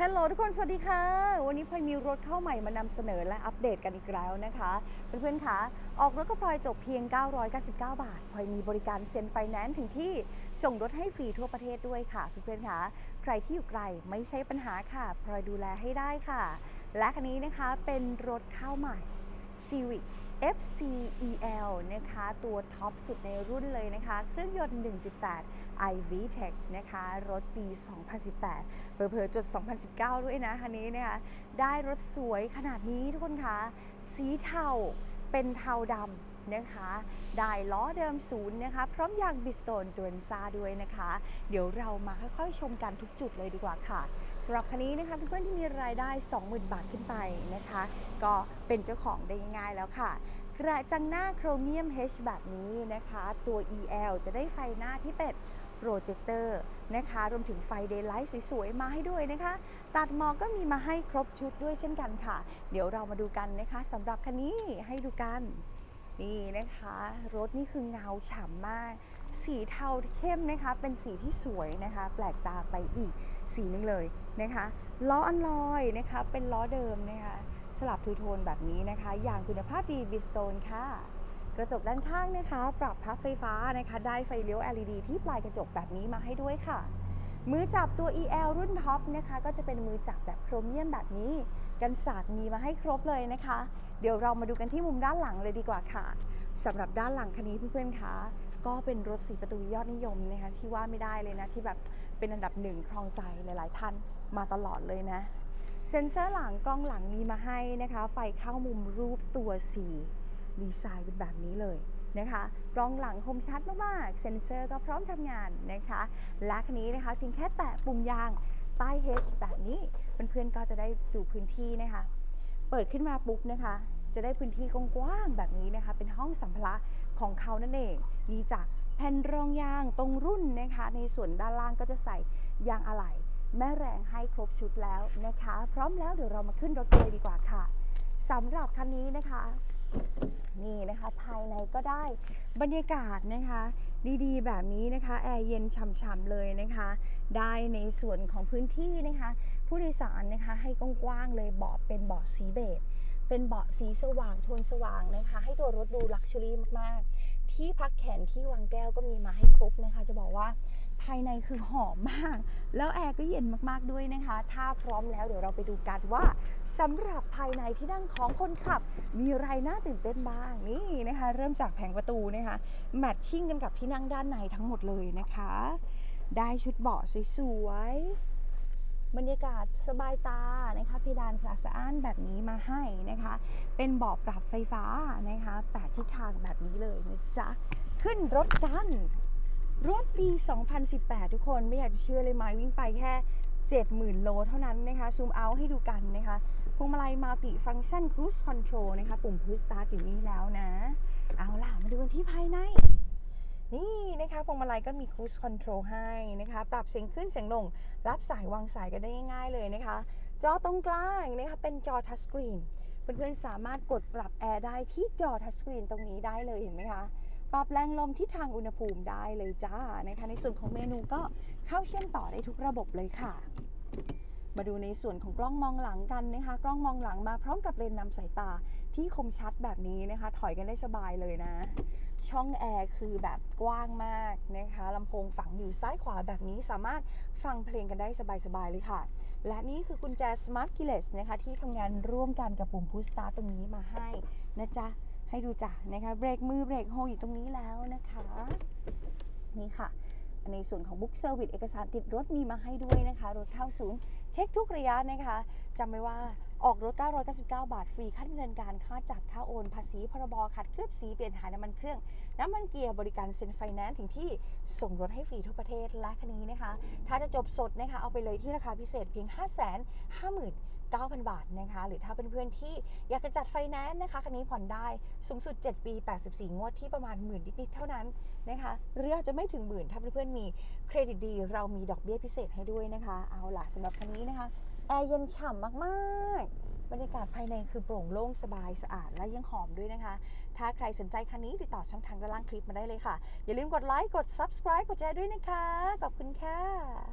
ฮัลโหลทุกคน สวัสดีค่ะ วันนี้พลอยมีรถเข้าใหม่มานำเสนอและอัปเดตกันอีกแล้วนะคะ เพื่อนๆคะออกรถก็พลอยจบเพียง 999 บาทพลอยมีบริการเซ็นไฟแนนซ์ถึงที่ส่งรถให้ฟรีทั่วประเทศด้วยค่ะ เพื่อนๆคะใครที่อยู่ไกลไม่ใช่ปัญหาค่ะพลอยดูแลให้ได้ค่ะ และคันนี้นะคะเป็นรถเข้าใหม่ Civic FCEL นะคะ ตัวท็อปสุดในรุ่นเลยนะคะ เครื่องยนต์ 1.8 iVTEC นะคะ รถปี 2018 เผลอๆจด 2019 ด้วยนะคันนี้นะคะได้รถสวยขนาดนี้ทุกคนคะสีเทาเป็นเทาดำนะคะได้ล้อเดิมศูนย์นะคะ พร้อมยางบิสโตนตัวนซ่าด้วยนะคะ เดี๋ยวเรามาค่อยๆ ชมกันทุกจุดเลยดีกว่าค่ะสำหรับคันนี้นะคะเพื่อนๆที่มีรายได้ 20,000 บาทขึ้นไปนะคะ ก็เป็นเจ้าของได้ง่ายๆแล้วค่ะกระจังหน้าโครเมียม H แบบนี้นะคะ ตัว EL จะได้ไฟหน้าที่เป็น โปรเจคเตอร์นะคะ รวมถึงไฟเดย์ไลท์สวยๆ มาให้ด้วยนะคะ ตัดหมอกก็มีมาให้ครบชุดด้วยเช่นกันค่ะ เดี๋ยวเรามาดูกันนะคะสำหรับคันนี้ให้ดูกัน นี่นะคะ รถนี่คือเงาฉ่ำมาก สีเทาเข้มนะคะ เป็นสีที่สวยนะคะ แปลกตาไปอีกสีนึงเลยนะคะล้ออันลอยนะคะ เป็นล้อเดิมนะคะ สลับทูโทนแบบนี้นะคะ อย่างคุณภาพดีบิสโตนค่ะ กระจกด้านข้างนะคะ ปรับพับไฟฟ้านะคะได้ไฟเลี้ยว LED ที่ปลายกระจกแบบนี้มาให้ด้วยค่ะ มือจับตัว EL รุ่นท็อปนะคะ ก็จะเป็นมือจับแบบโครเมียมแบบนี้ กันสาดมีมาให้ครบเลยนะคะ เดี๋ยวเรามาดูกันที่มุมด้านหลังเลยดีกว่าค่ะสำหรับด้านหลังคันนี้เพื่อนๆคะก็เป็นรถสีประตูยอดนิยมนะคะที่ว่าไม่ได้เลยนะที่แบบเป็นอันดับหนึ่งครองใจหลาย ๆ ท่านมาตลอดเลยนะ เซ็นเซอร์หลังกล้องหลังมีมาให้นะคะ ไฟเข้ามุมรูปตัว C ดีไซน์เป็นแบบนี้เลยนะคะกล้องหลังคมชัดมากๆ เซ็นเซอร์ก็พร้อมทำงานนะคะ และคันนี้นะคะเพียงแค่แตะปุ่มยางใต้ H แบบนี้เพื่อนๆก็จะได้ดูพื้นที่นะคะ เปิดขึ้นมาปุ๊บนะคะ จะได้พื้นที่กว้างๆแบบนี้นะคะ เป็นห้องสัมภาระของเขานั่นเองมีจากแผ่นรองยางตรงรุ่นนะคะ ในส่วนด้านล่างก็จะใส่ยางอะไหล่แม่แรงให้ครบชุดแล้วนะคะ พร้อมแล้วเดี๋ยวเรามาขึ้นรถเลยดีกว่าค่ะสำหรับคันนี้นะคะ นี่นะคะภายในก็ได้บรรยากาศนะคะ ดีๆ แบบนี้นะคะแอร์เย็นฉ่ำๆเลยนะคะ ได้ในส่วนของพื้นที่นะคะ ผู้โดยสารนะคะให้กว้างๆเลยเบาะเป็นเบาะสีเบจเป็นเบาะสีสว่างโทนสว่างนะคะ ให้ตัวรถดูลักชัวรี่มากๆ ที่พักแขนที่วางแก้วก็มีมาให้ครบนะคะ จะบอกว่าภายในคือหอมมาก แล้วแอร์ก็เย็นมากๆด้วยนะคะ ถ้าพร้อมแล้วเดี๋ยวเราไปดูกันว่าสำหรับภายในที่นั่งของคนขับ มีอะไรน่าตื่นเต้นบ้างนี่นะคะ เริ่มจากแผงประตูนะคะแมทชิ่งกันกับที่นั่งด้านในทั้งหมดเลยนะคะ ได้ชุดเบาะสวยๆบรรยากาศสบายตานะคะเพดานสะสะอานแบบนี้มาให้นะคะ เป็นเบาะปรับไฟฟ้านะคะแปด ทิศทางแบบนี้เลยนะจ๊ะ ขึ้นรถกัน รถปี 2018 ทุกคนไม่อยากจะเชื่อเลยไหมวิ่งไปแค่ 70,000 โลเท่านั้นนะคะ ซูมเอาให้ดูกันนะคะพวงมาลัยมัลติฟังชัน Cruise Control นะคะ ปุ่ม Push Start อยู่นี่แล้วนะ เอาล่ะ มาดูกันที่ภายใน นี่นะคะพวงมาลัยก็มี Cruise Control ให้นะคะ ปรับเสียงขึ้นเสียงลง รับสายวางสายกันได้ง่ายๆเลยนะคะ จอตรงกลางนะคะ เป็นจอทัชสกรีน เพื่อนๆสามารถกดปรับแอร์ได้ที่จอทัชสกรีนตรงนี้ได้เลยเห็นไหมคะปรับแรงลมที่ทางอุณหภูมิได้เลยจ้านะคะในส่วนของเมนูก็เข้าเชื่อมต่อได้ทุกระบบเลยค่ะ มาดูในส่วนของกล้องมองหลังกันนะคะ กล้องมองหลังมาพร้อมกับเลนส์นำสายตาที่คมชัดแบบนี้นะคะ ถอยกันได้สบายเลยนะ ช่องแอร์คือแบบกว้างมากนะคะลำโพงฝังอยู่ซ้ายขวาแบบนี้สามารถฟังเพลงกันได้สบาย ๆ เลยค่ะ และนี่คือกุญแจ Smart Keyless นะคะที่ทำงานร่วมกันกับปุ่ม Push Start ตรงนี้มาให้นะจ๊ะ ให้ดูจ้ะนะคะเบรกมือเบรกโฮอยู่ตรงนี้แล้วนะคะ นี่ค่ะ ในส่วนของบุ๊กเซอร์วิสเอกสารติดรถมีมาให้ด้วยนะคะ รถเข้าศูนย์ เช็คทุกระยะนะคะจำไว้ว่า ออกรถ 999 บาท ฟรี ค่าดำเนินการค่าจัด ค่าโอน ภาษี พรบ ขัดเคลือบสี เปลี่ยนถ่ายน้ำมันเครื่อง น้ำมันเกียร์ บริการเซ็นไฟแนนซ์ ถึงที่ ส่งรถให้ฟรีทั่วประเทศ และคันนี้นะคะ ถ้าจะจบสดนะคะ เอาไปเลยที่ราคาพิเศษเพียง 5 5 0 0 0 9,000 บาทนะคะ หรือถ้าเป็นเพื่อนที่อยากจะจัดไฟแนนซ์นะคะ คันนี้ผ่อนได้สูงสุด 7 ปี 84 งวดที่ประมาณหมื่นนิดๆเท่านั้นนะคะ หรืออาจจะไม่ถึงหมื่นถ้าเพื่อนๆมีเครดิตดี เรามีดอกเบี้ยพิเศษให้ด้วยนะคะ เอาล่ะสำหรับคันนี้นะคะ แอร์เย็นฉ่ำมากๆ บรรยากาศภายในคือโปร่งโล่งสบายสะอาดและยังหอมด้วยนะคะ ถ้าใครสนใจคันนี้ติดต่อช่องทางด้านล่างคลิปมาได้เลยค่ะ อย่าลืมกดไลค์กด subscribe กดแชร์ด้วยนะคะ ขอบคุณค่ะ